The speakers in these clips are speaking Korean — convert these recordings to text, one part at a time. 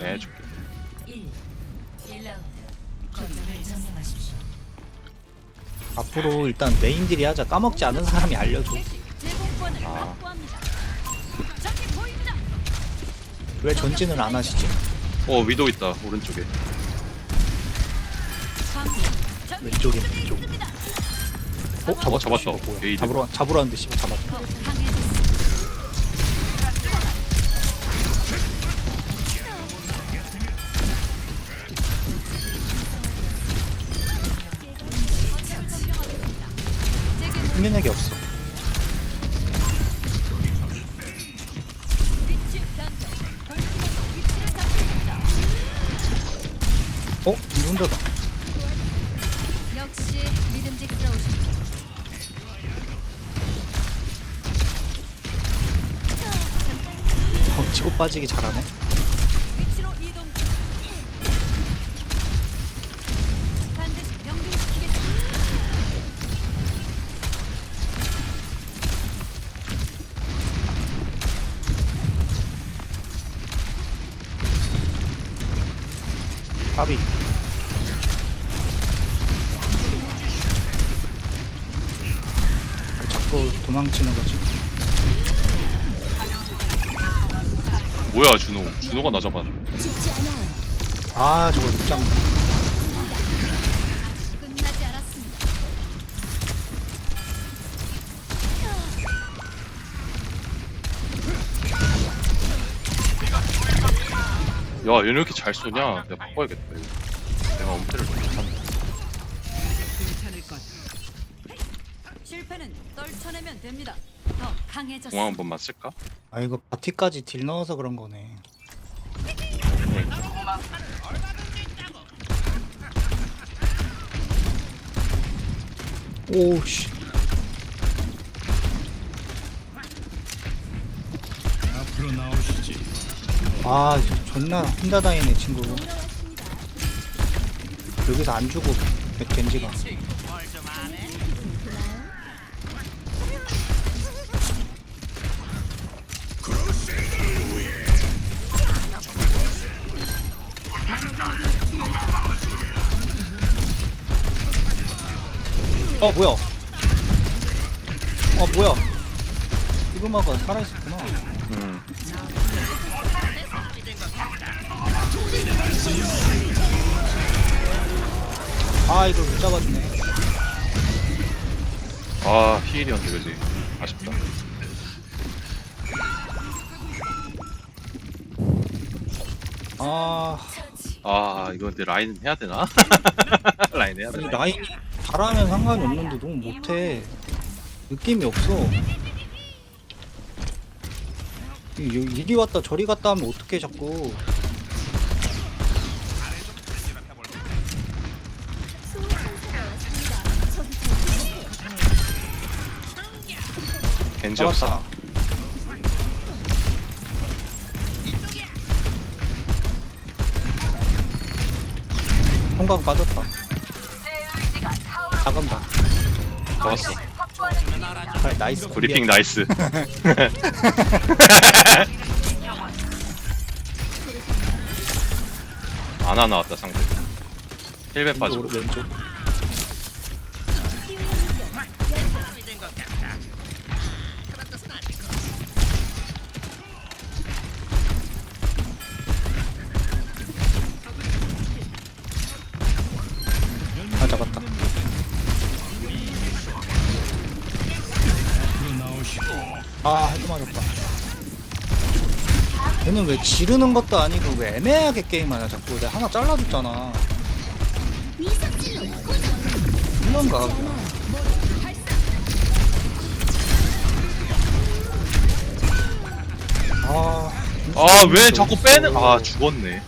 네 해줄게 1. 1라운드. 거점을 점령하십시오. 앞으로 일단 메인 딜이 하자 까먹지 않은 사람이 알려줘 제공권을 아. 확보합니다. 왜 전진을 안 하시지 어 위도 있다 오른쪽에 방금 왼쪽에 왼쪽 어? 어, 잡았어. 에이드. 잡으러 잡으러 왔는데 씨발 잡았어 해졌습니다. 흥민에게 없어. 어? 이 혼자다 역시 믿음직스러우십니다. 어, 치고 빠지기 잘하네 까비. 자꾸 도망치는 거지? 뭐야 준호. 준호가 나 잡았네. 아 저거 못잡 얘는 왜 이렇게 잘 쏘냐? 내가 바꿔야겠다 이거. 내가 엄태를 못하네 실패는 떨쳐내면 됩니다. 더 강해졌습니다. 공항 한 번만 쓸까? 아 이거 바티까지 딜 넣어서 그런 거네. 오씨 앞으로 나오시지. 아 존나 혼자 다니네 친구. 여기서 안 주고 겐지가. 어 뭐야? 어 뭐야? 이그마가 살아있었구나 아 이걸 못 잡아주네. 아 피일이었는데 그지? 아쉽다. 아. 아 이거 근데 라인 해야 되나? 라인 해야 아니 되나? 라인이 잘하면 상관이 없는데 너무 못해. 느낌이 없어. 이- 이- 이리 왔다 저리 갔다 하면 어떻게 자꾸 겐지 없어. 잡았다. 통각 빠졌다. 잠깐만 잡았어. 아, 나이스. 브리핑 나이스. 아나 나왔다 상대. 힐벤 빠지고. 왼쪽 아 해도 맞았다 얘는 왜 지르는 것도 아니고 왜 애매하게 게임하냐 자꾸. 내가 하나 잘라줬잖아. 이런가. 아 아 왜 자꾸 빼는 아 죽었네.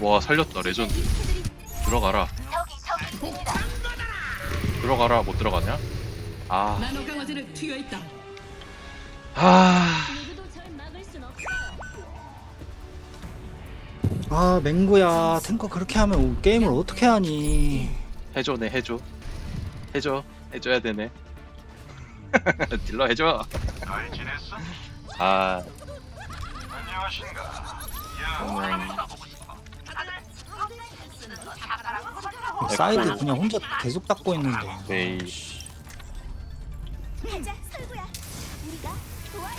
와 살렸다 레전드. 들어가라 들어가라 못 들어가냐? 아. 나노. 아, 아 맹구야 탱커 그렇게 하면 게임을 어떻게 하니? 해줘네 해줘. 해줘 해줘야 되네. 딜러 해줘. 아 사이드 그냥 혼자 계속 닦고 있는데. 메이 가자, 설구야. 우리가 도와야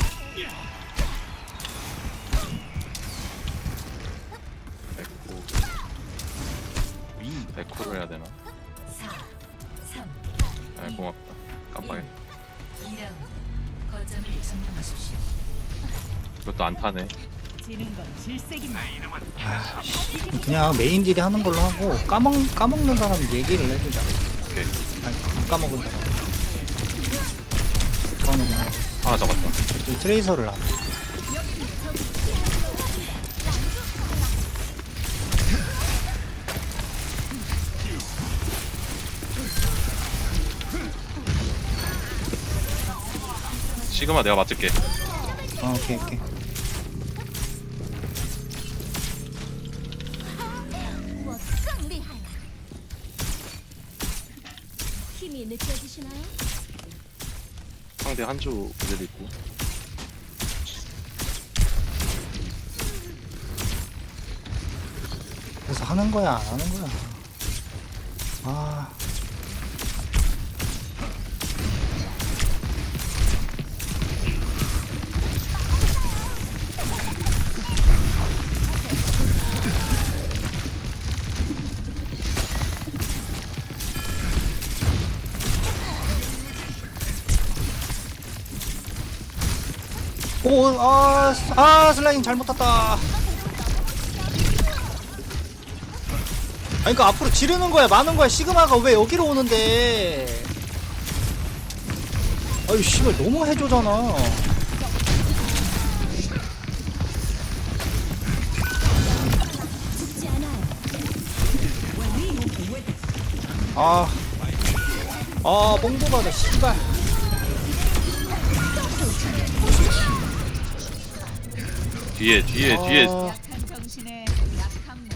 백호 백호를 해야 되나? 4, 3, 아 고맙다 깜빡했다 2라운드. 거점을 점령하십시오. 이것도 안 타네 질색입니다. 그냥 메인 딜이 하는 걸로 하고 까먹 까먹는 사람 얘기를 해주자. 오케이 아니 안 까먹은 사람. 그거는 그냥 하나 잡았다 이 트레이서를 안. 해. 시그마 내가 맞을게 어, 오케이 오케이. 상대 한주 그대로 있고 그래서 하는 거야 안 하는 거야. 아. 오, 아, 스- 아, 슬라임 잘못 탔다. 아니 그니까 앞으로 지르는 거야 많은 거야 시그마가 왜 여기로 오는데 아유 씨발 너무 해줘잖아. 아, 아 뽕도 받아 씨발 뒤에 뒤에 뒤에 아, 약함.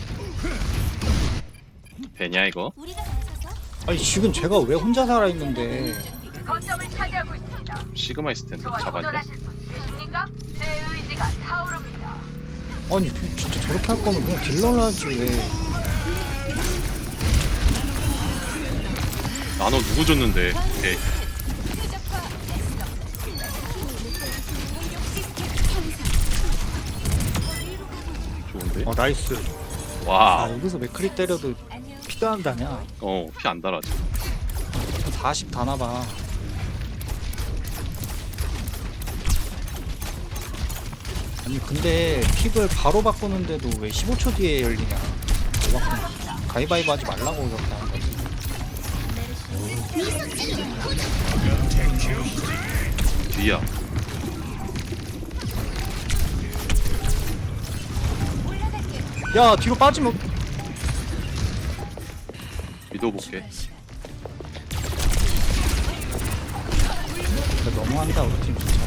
배냐 이거? 아니 지금 제가 왜 혼자 살아있는데 거점을 차지하고 있습니다. 시그마 있을 텐데 저와 잡았네 도전하실 분 계십니까? 제 의지가 타오릅니다. 아니 그 진짜 저렇게 할 거면 그냥 딜러를 하지 왜 나노 누구 줬는데 오케이 좋은데? 어 나이스. 아와 여기서 맥크리 때려도 피도 안 다냐? 어, 피 안 달아, 지금. 40 다나봐. 아니 근데 픽을 바로 바꾸는데도 왜 15초 뒤에 열리냐? 왜 바꾸냐 가위바위보 하지 말라고 그렇게 하는 거지. 뒤야. 야 뒤로 빠지면 믿어 볼게. 진짜 너무한다 우리 팀 진짜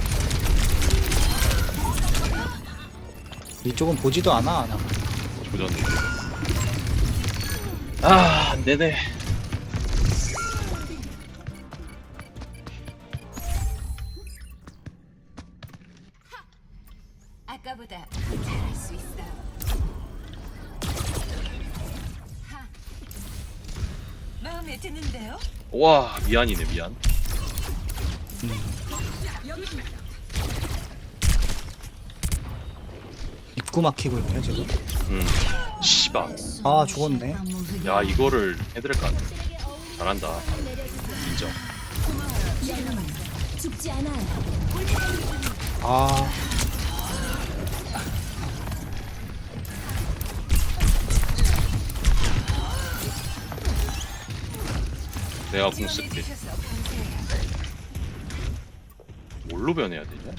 이쪽은 보지도 않아 안 하고 조졌는데. 아, 안 되네. 아까보다 잘할 수 있어. 마음에 드는데요? 와, 미안이네, 미안. 입구 막히고 있네 지금 응. 씨발. 아 죽었네 야, 이거를 해드릴까? 잘한다. 인정. 죽지 않아 내가 공 쓸게. 뭘로 변해야 되냐?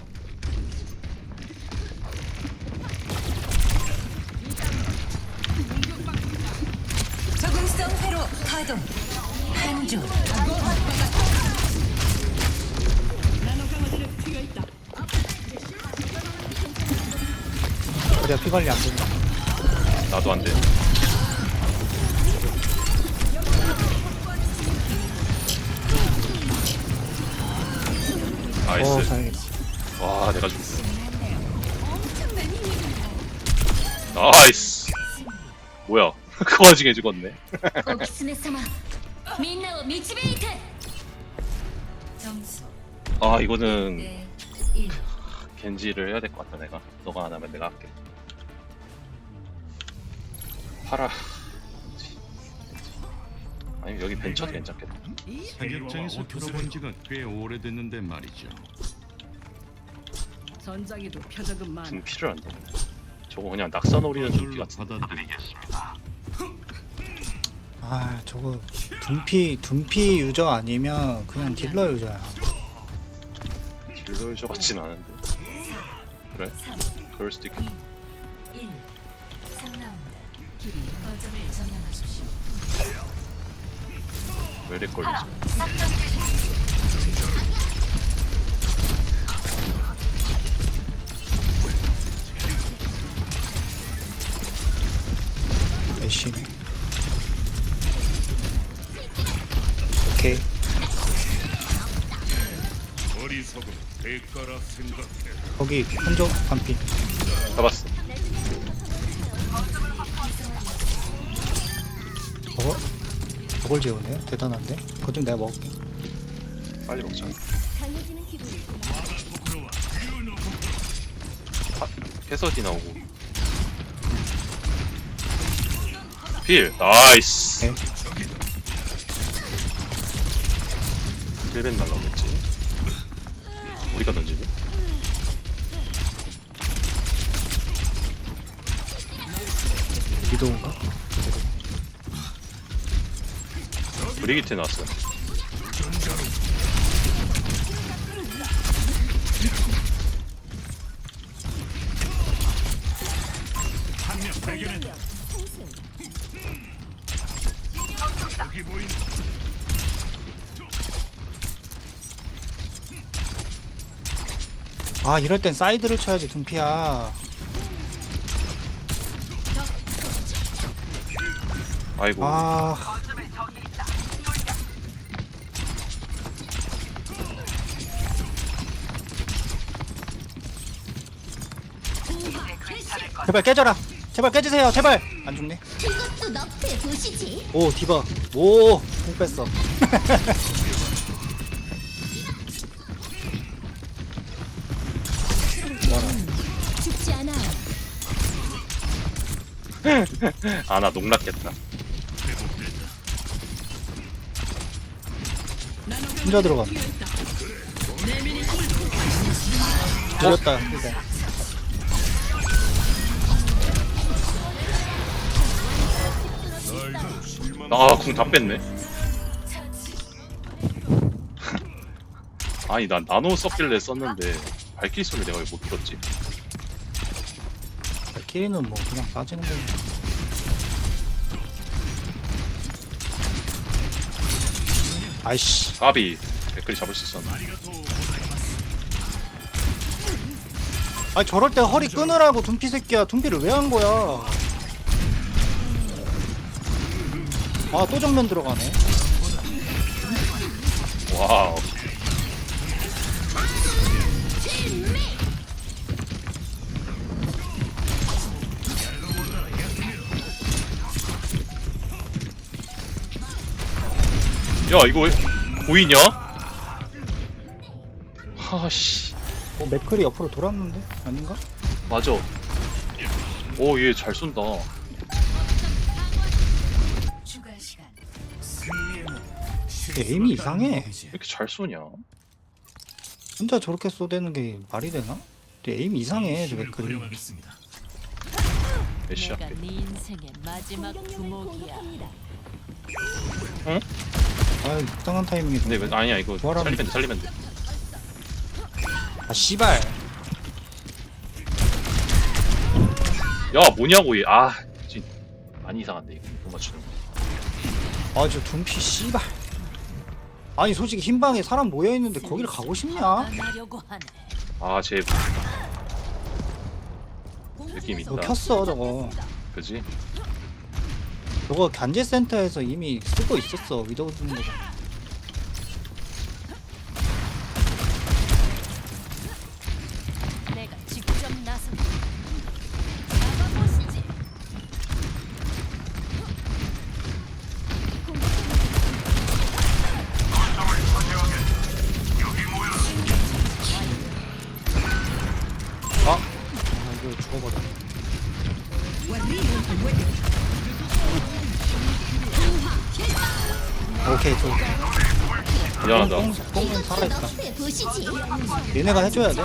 적응성 회로 가동. 한조. 그래야 피 관리 안 된다 나도 안 돼. 어 나이스. 다행이다 와 내가 죽었어 나이스 뭐야 그 와중에 죽었네 お狐様みんなを導いて 점수 아 이거는 네 1 겐지를 해야 될 것 같다 내가 너가 안 하면 내가 할게 파라 겐지. 아니 여기 벤처도 괜찮겠다. 사격장에서 들어본 지가 꽤 오래됐는데 말이죠. 전장에도 표적은 많아. 분피를 안 되네 저거 그냥 낙사 노리는 준비 저절로 같은데. 아 저거 둔피 둔피 유저 아니면 그냥 딜러 유저야. 딜러 유저 같진 않은데. 그래? 그럴 수도 있겠다. 1 왜 이래 걸리지 열심히. 오케이. 어리석은 대가라 생각해. 거기 한쪽 반피 저걸 재우네요? 대단한데? 그거 좀 내가 먹을게. 빨리 먹자. 강해지는 기분이 캐서디 나오고. 필 나이스. 오케이 힐벤 날라오겠지. 우리가 던지네 위도우인가? 브리기트 나왔어. 아 이럴 땐 사이드를 쳐야지 둔피야. 아이고. 아 제발 깨져라. 제발 깨지세요. 제발. 안 죽네. 이것도 오 디바. 오공 뺐어. 죽지 않아. 아 나 농락했다. 혼자 들어갔네 들렸다 일단 아궁 다 뺐네. 아니 난 나노 썼길래 썼는데 발키리 소리 내가 왜 못 들었지? 키리는 뭐 그냥 빠지는 거지 아이씨. 까비. 댓글이 잡을 수 있었나? 아 저럴 때 허리 끊으라고 둔피 새끼야. 둔피를 왜 한 거야 아 또 정면 들어가네. 와우. 야 이거 왜 보이냐? 하씨. 어 맥클이 옆으로 돌았는데? 아닌가? 맞아. 오얘 잘 쏜다 에임이 이상해. 왜 이렇게 잘 쏘냐? 혼자 저렇게 쏘대는 게 말이 되나? 근데 에임 이상해 저 맥클이 애쉬 내가 할게 네 인생의 마지막 두목이야. 아 이상한 타이밍에 근데 왜 아니야 이거 부활하면- 살리면 돼 살리면 돼. 아 씨발. 야 뭐냐고 얘 아 진짜 많이 이상한데 이거 못 맞추는 거. 아저 둔피 씨발 아니 솔직히 흰방에 사람 모여있는데 거기를 가고 싶냐? 나려고 하네. 아쟤 느낌 있다 저거 켰어 저거 그지? 저거 견제센터에서 이미 쓰고 있었어 위도우 쓰는 거 죽어 살아있다. 보시지. 얘네가 해줘야 돼.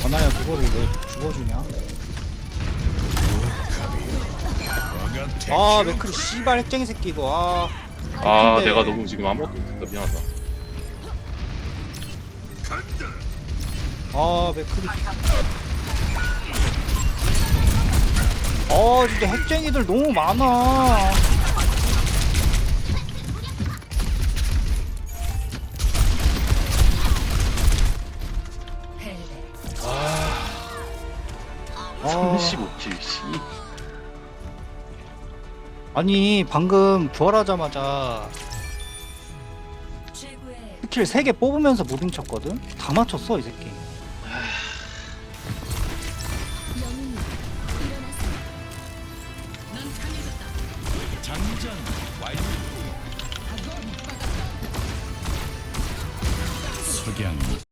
전화야 그거를 왜 죽어주냐? 아 맥크리 씨발 핵쟁이 새끼 이거 아. 아 근데- 내가 너무 지금 아무것도 못했다 미안하다. 아 맥크리 아 진짜 핵쟁이들 너무 많아 35킬 씨. 아니 방금 부활하자마자 스킬 3개 뽑으면서 무빙 쳤거든? 다 맞췄어 이 새끼